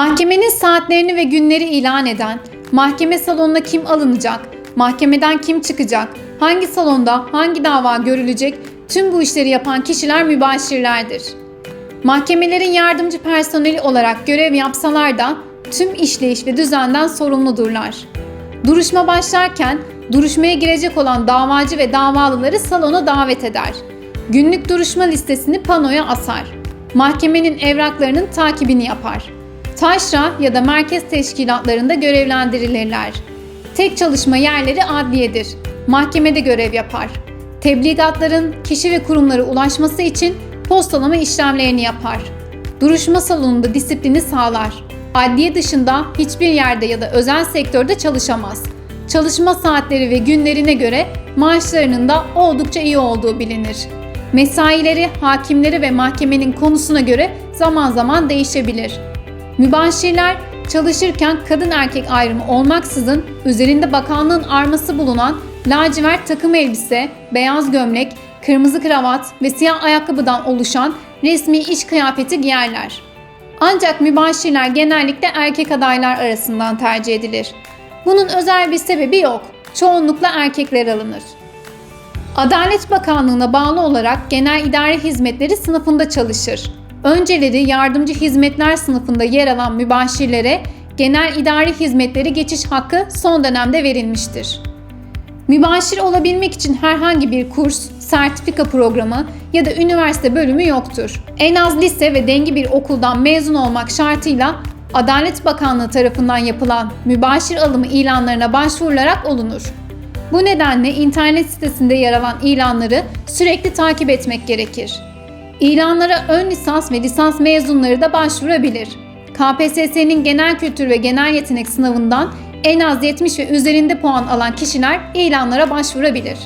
Mahkemenin saatlerini ve günleri ilan eden, mahkeme salonuna kim alınacak, mahkemeden kim çıkacak, hangi salonda hangi dava görülecek tüm bu işleri yapan kişiler mübaşirlerdir. Mahkemelerin yardımcı personeli olarak görev yapsalar da tüm işleyiş ve düzenden sorumludurlar. Duruşma başlarken duruşmaya girecek olan davacı ve davalıları salona davet eder. Günlük duruşma listesini panoya asar. Mahkemenin evraklarının takibini yapar. Taşra ya da merkez teşkilatlarında görevlendirilirler. Tek çalışma yerleri adliyedir. Mahkemede görev yapar. Tebligatların kişi ve kurumlara ulaşması için postalama işlemlerini yapar. Duruşma salonunda disiplini sağlar. Adliye dışında hiçbir yerde ya da özel sektörde çalışamaz. Çalışma saatleri ve günlerine göre maaşlarının da oldukça iyi olduğu bilinir. Mesaileri hakimleri ve mahkemenin konusuna göre zaman zaman değişebilir. Mübaşirler çalışırken kadın erkek ayrımı olmaksızın üzerinde bakanlığın arması bulunan lacivert takım elbise, beyaz gömlek, kırmızı kravat ve siyah ayakkabıdan oluşan resmi iş kıyafeti giyerler. Ancak mübaşirler genellikle erkek adaylar arasından tercih edilir. Bunun özel bir sebebi yok. Çoğunlukla erkekler alınır. Adalet Bakanlığı'na bağlı olarak genel idare hizmetleri sınıfında çalışır. Önceleri yardımcı hizmetler sınıfında yer alan mübaşirlere genel idare hizmetleri geçiş hakkı son dönemde verilmiştir. Mübaşir olabilmek için herhangi bir kurs, sertifika programı ya da üniversite bölümü yoktur. En az lise ve dengi bir okuldan mezun olmak şartıyla Adalet Bakanlığı tarafından yapılan mübaşir alımı ilanlarına başvurularak olunur. Bu nedenle internet sitesinde yer alan ilanları sürekli takip etmek gerekir. İlanlara ön lisans ve lisans mezunları da başvurabilir. KPSS'nin genel kültür ve genel yetenek sınavından en az 70 ve üzerinde puan alan kişiler ilanlara başvurabilir.